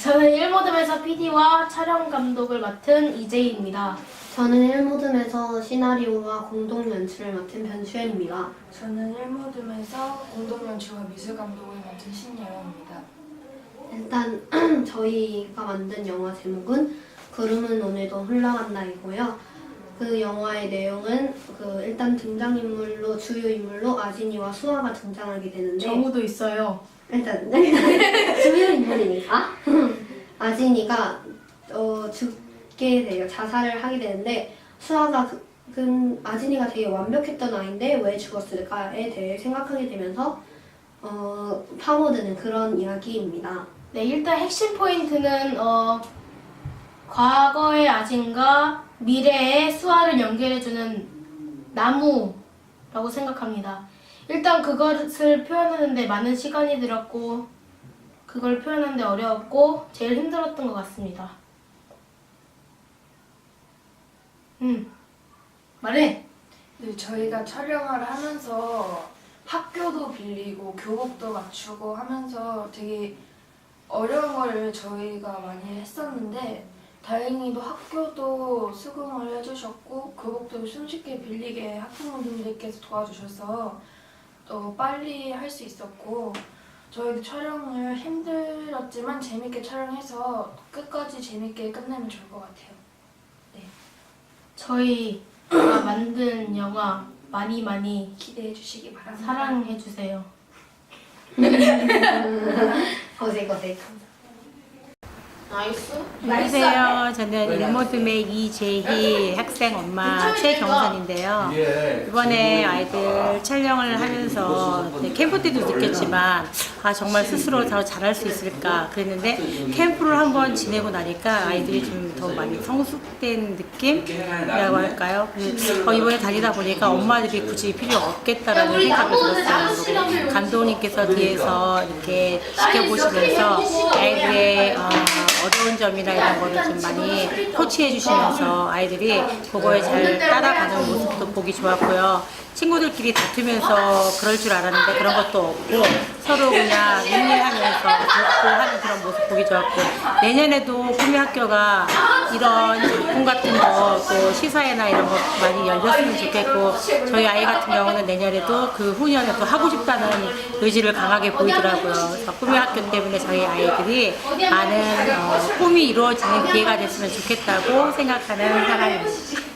저는 1모듬에서 PD와 촬영 감독을 맡은 이재희입니다. 저는 1모듬에서 시나리오와 공동 연출을 맡은 변수현입니다. 저는 1모듬에서 공동 연출과 미술 감독을 맡은 신예원입니다. 일단 저희가 만든 영화 제목은 구름은 오늘도 흘러간다이고요. 그 영화의 내용은 그 일단 등장인물로 주요 인물로 아진이와 수아가 등장하게 되는데 정우도 있어요. 일단 주요 인물이니까 아진이가 어, 죽게 돼요. 자살을 하게 되는데 수아가 그, 그 아진이가 되게 완벽했던 아이인데 왜 죽었을까에 대해 생각하게 되면서 어, 파고드는 그런 이야기입니다. 네, 일단 핵심 포인트는 어, 과거의 아진과 미래의 수아를 연결해주는 나무라고 생각합니다. 일단 그것을 표현하는데 많은 시간이 들었고 그걸 표현하는데 어려웠고 제일 힘들었던 것 같습니다. 음, 말해. 네, 저희가 촬영을 하면서 학교도 빌리고 교복도 맞추고 하면서 되게 어려운 거를 저희가 많이 했었는데 다행히도 학교도 수긍을 해주셨고 교복도 손쉽게 빌리게 학부모님들께서 도와주셔서 또 빨리 할 수 있었고 저희도 촬영을 힘들었지만 재밌게 촬영해서 끝까지 재밌게 끝내면 좋을 것 같아요. 저희가 만든 영화 많이 많이 기대해 주시기 바랍니다. 사랑해 주세요. 거세 거세. 나이스. 안녕하세요. 저는 일모듬의 이재희 학생 엄마 최경선인데요. 이번에 아이들 촬영을 하면서 네, 캠프 때도 느꼈지만 아 정말 스스로 더 잘할 수 있을까 그랬는데 캠프를 한번 지내고 나니까 아이들이 좀 더 많이 성숙된 느낌이라고 할까요? 그래서 어, 이번에 다니다 보니까 엄마들이 굳이 필요 없겠다라는 생각이 들었어요. 감독님께서 뒤에서 이렇게 지켜보시면서 아이들의 어, 어려운 점이나 이런 거를 좀 많이 코치해 주시면서 아이들이 그거에 잘 따라가는 모습도 보기 좋았고요. 친구들끼리 다투면서 그럴 줄 알았는데 그런 것도 없고 서로 그냥 윈윈하면서 돕고 하는 그런 모습 보기 좋았고 내년에도 꿈의 학교가 이런 작품 같은 거 또 시사회나 이런 거 많이 열렸으면 좋겠고 저희 아이 같은 경우는 내년에도 그 후년에 또 하고 싶다는 의지를 강하게 보이더라고요. 꿈의 학교 때문에 저희 아이들이 많은 어, 꿈이 이루어지는 기회가 됐으면 좋겠다고 생각하는 사람입니다.